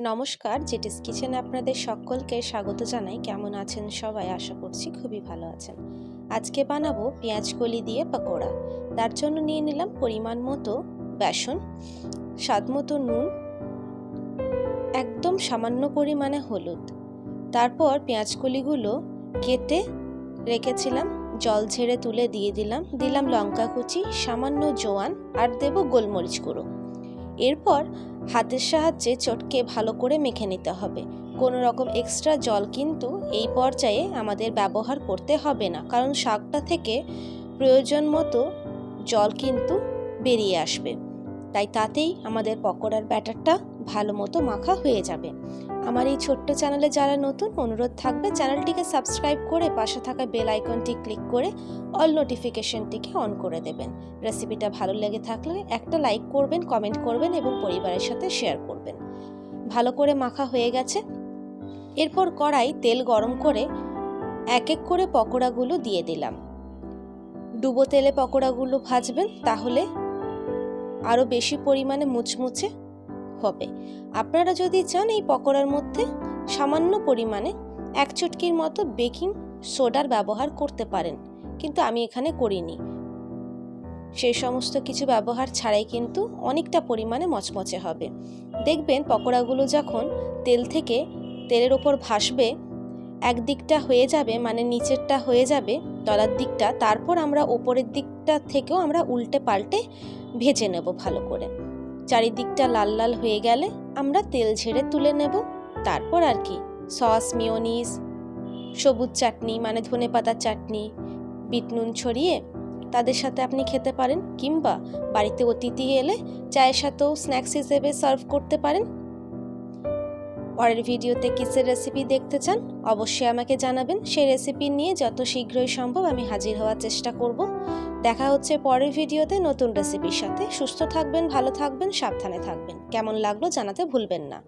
নমস্কার, জেটিস কিচেনে আপনাদের সকলকে স্বাগত জানাই। কেমন আছেন সবাই? আশা করছি খুবই ভালো আছেন। আজকে বানাবো পেঁয়াজ কলি দিয়ে পকোড়া। তার জন্য নিয়ে নিলাম পরিমাণ মতো বেসন, স্বাদ মতো নুন, একদম সামান্য পরিমাণে হলুদ। তারপর পেঁয়াজ কলিগুলো কেটে রেখেছিলাম, জল ঝেড়ে তুলে দিয়ে দিলাম। দিলাম লঙ্কা কুচি, সামান্য জোয়ান, আর দেব গোলমরিচ গুঁড়ো। এরপর হাতের সাহায্যে চটকে ভালো করে মেখে নিতে হবে। কোনো রকম এক্সট্রা জল কিন্তু এই পর্যায়ে আমাদের ব্যবহার করতে হবে না, কারণ শাকটা থেকে প্রয়োজন মতো জল কিন্তু বেরিয়ে আসবে। তাই তাতেই আমাদের পকোড়ার ব্যাটারটা ভালো মতো মাখা হয়ে যাবে। আমার এই ছোট্ট চ্যানেলে যারা নতুন, অনুরোধ থাকবে চ্যানেলটিকে সাবস্ক্রাইব করে পাশে থাকা বেল আইকনটি ক্লিক করে অল নোটিফিকেশনটিকে অন করে দেবেন। রেসিপিটা ভালো লেগে থাকলে একটা লাইক করবেন, কমেন্ট করবেন এবং পরিবারের সাথে শেয়ার করবেন। ভালো করে মাখা হয়ে গেছে। এরপর কড়াই তেল গরম করে এক এক করে পকোড়াগুলো দিয়ে দিলাম। ডুবো তেলে পকোড়াগুলো ভাজবেন, তাহলে আরও বেশি পরিমাণে মুচমুচে হবে। আপনারা যদি চান এই পকোড়ার মধ্যে সামান্য পরিমাণে এক চটকির মতো বেকিং সোডার ব্যবহার করতে পারেন, কিন্তু আমি এখানে করিনি। সেই সমস্ত কিছু ব্যবহার ছাড়াই কিন্তু অনেকটা পরিমাণে মচমচে হবে। দেখবেন পকোড়াগুলো যখন তেল থেকে তেলের ওপর ভাসবে, একদিকটা হয়ে যাবে মানে নিচেরটা হয়ে যাবে, তলার দিকটা, তারপর আমরা ওপরের দিকটা থেকেও আমরা উল্টে পাল্টে ভেজে নেব ভালো করে। চারিদিকটা লাল লাল হয়ে গেলে আমরা তেল ঝেড়ে তুলে নেব। তারপর আর কি, সস মিওনিস সবুজ চাটনি মানে ধনে পাতার চাটনি, বিট নুন ছড়িয়ে তাদের সাথে আপনি খেতে পারেন, কিংবা বাড়িতে অতিথি এলে চায়ের সাথেও স্ন্যাক্স হিসেবে সার্ভ করতে পারেন। পরের ভিডিওতে কিসের রেসিপি দেখতে চান, অবশ্যই আমাকে জানাবেন। সেই রেসিপি নিয়ে যত শীঘ্রই সম্ভব আমি হাজির হওয়ার চেষ্টা করব। দেখা হচ্ছে পরের ভিডিওতে নতুন রেসিপির সাথে। সুস্থ থাকবেন, ভালো থাকবেন, সাবধানে থাকবেন। কেমন লাগল জানাতে ভুলবেন না।